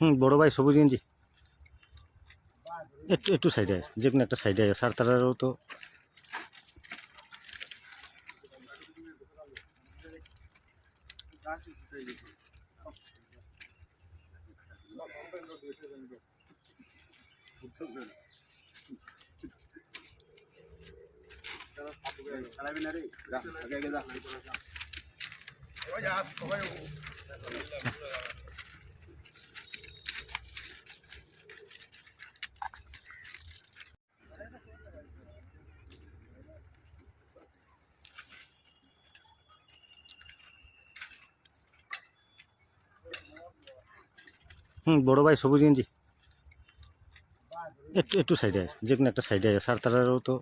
হুম, বড় ভাই, সবুজ গেঞ্জি। একটু একটু সাইডে আছে যে কোনো একটা সাইডে আছে সার তারারও তো। হুম, বড় ভাই সবুজ ইঞ্জি। একটু একটু সাইডে আছে যে কোনো একটা সাইডে আছে তারারও তো